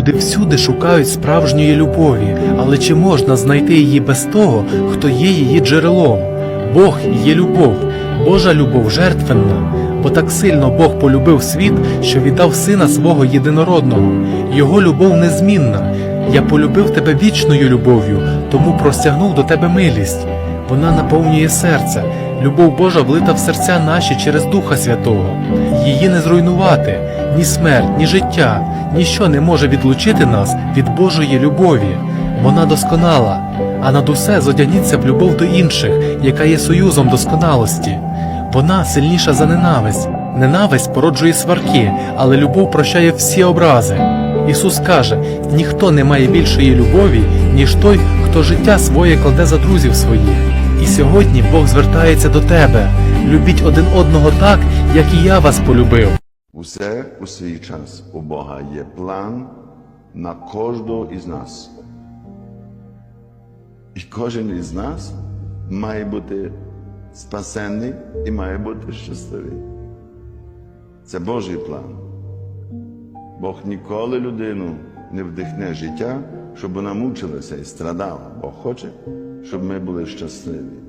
Люди всюди шукають справжньої любові, але чи можна знайти її без того, хто є її джерелом? Бог є любов, Божа любов жертвенна, бо так сильно Бог полюбив світ, що віддав сина свого єдинородного. Його любов незмінна. Я полюбив тебе вічною любов'ю, тому простягнув до тебе милість. Вона наповнює серце. Любов Божа влита в серця наші через Духа Святого. Її не зруйнувати, ні смерть, ні життя, ніщо не може відлучити нас від Божої любові. Вона досконала, а над усе зодягніться в любов до інших, яка є союзом досконалості. Вона сильніша за ненависть. Ненависть породжує сварки, але любов прощає всі образи. Ісус каже: ніхто не має більшої любові, ніж той, хто життя своє кладе за друзів своїх. І сьогодні Бог звертається до тебе. Любіть один одного так, як і я вас полюбив. Усе у свій час у Бога є план на кожного із нас. І кожен із нас має бути спасенний і має бути щасливий. Це Божий план. Бог ніколи людину не вдихне життя, щоб вона мучилася і страдала. Бог хоче, щоб ми були щасливі.